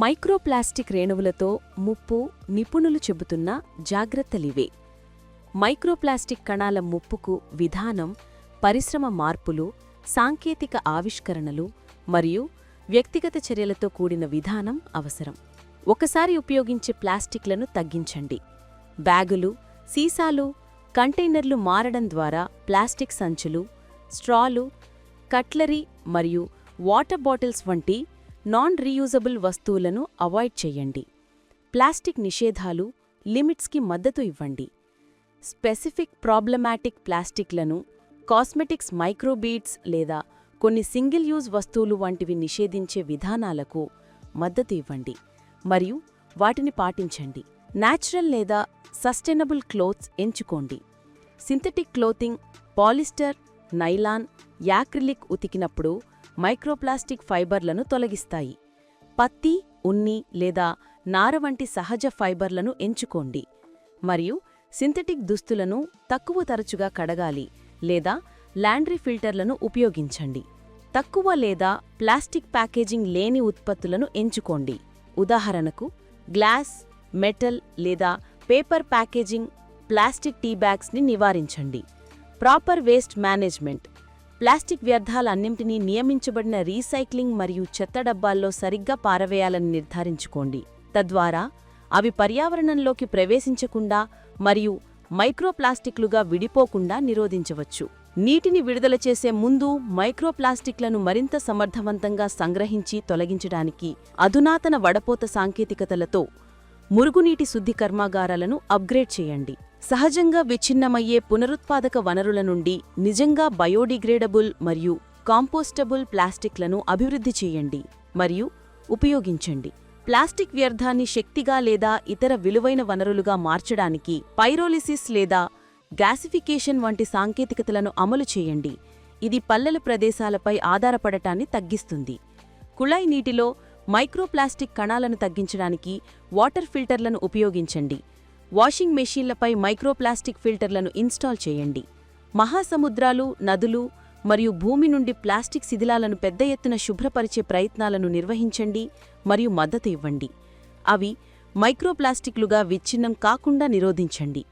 Microplastic రేణువులతో ముప్పు నిపుణులు చెబుతున్న జాగ్రత్తలివే. మైక్రోప్లాస్టిక్ కణాల ముప్పుకు విధానం పరిశ్రమ మార్పులు సాంకేతిక ఆవిష్కరణలు మరియు వ్యక్తిగత చర్యలతో కూడిన విధానం అవసరం. ఒకసారి ఉపయోగించే ప్లాస్టిక్లను తగ్గించండి. బ్యాగులు సీసాలు కంటైనర్లు మారడం ద్వారా ప్లాస్టిక్ సంచులు స్ట్రాలు కట్లరీ మరియు వాటర్ బాటిల్స్ వంటి నాన్ రీయూజబుల్ వస్తువులను అవాయిడ్ చేయండి. ప్లాస్టిక్ నిషేధాలు లిమిట్స్కి మద్దతు ఇవ్వండి. స్పెసిఫిక్ ప్రాబ్లమాటిక్ ప్లాస్టిక్లను కాస్మెటిక్స్ మైక్రోబీడ్స్ లేదా కొన్ని సింగిల్ యూజ్ వస్తువులు వంటివి నిషేధించే విధానాలకు మద్దతు ఇవ్వండి. మరియు వాటిని పాటించండి. న్యాచురల్ లేదా సస్టైనబుల్ క్లోత్స్ ఎంచుకోండి. Synthetic clothing polyester nylon acrylic ఉతికినప్పుడు microplastic ఫైబర్లను తొలగిస్తాయి. పత్తి ఉన్ని లేదా నార వంటి సహజ ఫైబర్లను ఎంచుకోండి. మరియు సింథటిక్ దుస్తులను తక్కువ తరచుగా కడగాలి లేదా లాండ్రీ ఫిల్టర్లను ఉపయోగించండి. తక్కువ లేదా ప్లాస్టిక్ ప్యాకేజింగ్ లేని ఉత్పత్తులను ఎంచుకోండి. ఉదాహరణకు గ్లాస్ మెటల్ లేదా పేపర్ ప్యాకేజింగ్ ప్లాస్టిక్ టీ బ్యాగ్స్ని నివారించండి. Proper waste management. ప్లాస్టిక్ వ్యర్థాలన్నింటినీ నియమించబడిన రీసైక్లింగ్ మరియు చెత్త డబ్బాల్లో సరిగ్గా పారవేయాలని నిర్ధారించుకోండి. తద్వారా అవి పర్యావరణంలోకి ప్రవేశించకుండా మరియు మైక్రోప్లాస్టిక్లుగా విడిపోకుండా నిరోధించవచ్చు. నీటిని విడుదల చేసే ముందు మైక్రోప్లాస్టిక్లను మరింత సమర్థవంతంగా సంగ్రహించి తొలగించడానికి అధునాతన వడపోత సాంకేతికతలతో మురుగునీటి శుద్ధి కర్మాగారాలను అప్గ్రేడ్ చేయండి. సహజంగా విచ్ఛిన్నమయ్యే పునరుత్పాదక వనరుల నుండి నిజంగా బయోడిగ్రేడబుల్ మరియు కాంపోస్టబుల్ ప్లాస్టిక్లను అభివృద్ధి చేయండి మరియు ఉపయోగించండి. ప్లాస్టిక్ వ్యర్థాన్ని శక్తిగా లేదా ఇతర విలువైన వనరులుగా మార్చడానికి పైరోలిసిస్ లేదా గ్యాసిఫికేషన్ వంటి సాంకేతికతలను అమలు చేయండి. ఇది పల్లెల ప్రదేశాలపై ఆధారపడటాన్ని తగ్గిస్తుంది. కుళాయి నీటిలో మైక్రోప్లాస్టిక్ కణాలను తగ్గించడానికి వాటర్ ఫిల్టర్లను ఉపయోగించండి. వాషింగ్ మెషీన్లపై మైక్రోప్లాస్టిక్ ఫిల్టర్లను ఇన్స్టాల్ చేయండి. మహాసముద్రాలు నదులు మరియు భూమి నుండి ప్లాస్టిక్ శిథిలాలను పెద్ద ఎత్తున శుభ్రపరిచే ప్రయత్నాలను నిర్వహించండి మరియు మద్దతు ఇవ్వండి. అవి మైక్రోప్లాస్టిక్లుగా విచ్ఛిన్నం కాకుండా నిరోధించండి.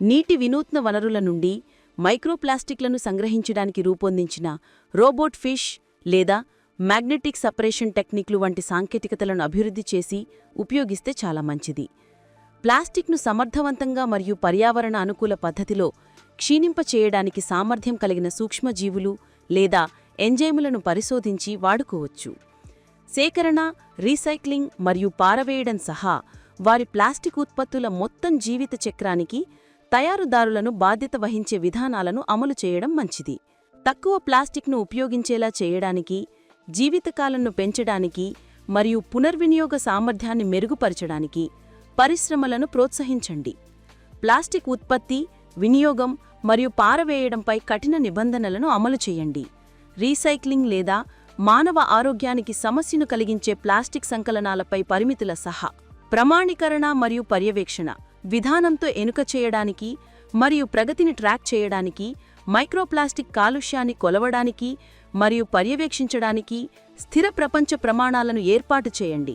నీటి వినూత్న వనరుల నుండి మైక్రోప్లాస్టిక్లను సంగ్రహించడానికి రూపొందించిన రోబోట్ ఫిష్ లేదా మ్యాగ్నెటిక్ సపరేషన్ టెక్నిక్లు వంటి సాంకేతికతలను అభివృద్ధి చేసి ఉపయోగిస్తే చాలా మంచిది. ప్లాస్టిక్ను సమర్థవంతంగా మరియు పర్యావరణ అనుకూల పద్ధతిలో క్షీణింపచేయడానికి సామర్థ్యం కలిగిన సూక్ష్మజీవులు లేదా ఎంజైములను పరిశోధించి వాడుకోవచ్చు. సేకరణ రీసైక్లింగ్ మరియు పారవేయడం సహా వారి ప్లాస్టిక్ ఉత్పత్తుల మొత్తం జీవిత చక్రానికి తయారుదారులను బాధ్యత వహించే విధానాలను అమలు చేయడం మంచిది. తక్కువ ప్లాస్టిక్ను ఉపయోగించేలా చేయడానికి జీవితకాలను పెంచడానికి మరియు పునర్వినియోగ సామర్థ్యాన్ని మెరుగుపరచడానికి పరిశ్రమలను ప్రోత్సహించండి. ప్లాస్టిక్ ఉత్పత్తి వినియోగం మరియు పారవేయడంపై కఠిన నిబంధనలను అమలు చేయండి. రీసైక్లింగ్ లేదా మానవ ఆరోగ్యానికి సమస్యను కలిగించే ప్లాస్టిక్ సంకలనాలపై పరిమితుల సహా ప్రమాణీకరణ మరియు పర్యవేక్షణ విధానంతో ఎనుక చేయడానికి మరియు ప్రగతిని ట్రాక్ చేయడానికి మైక్రోప్లాస్టిక్ కాలుష్యాన్ని కొలవడానికి మరియు పర్యవేక్షించడానికి స్థిర ప్రపంచ ప్రమాణాలను ఏర్పాటు చేయండి.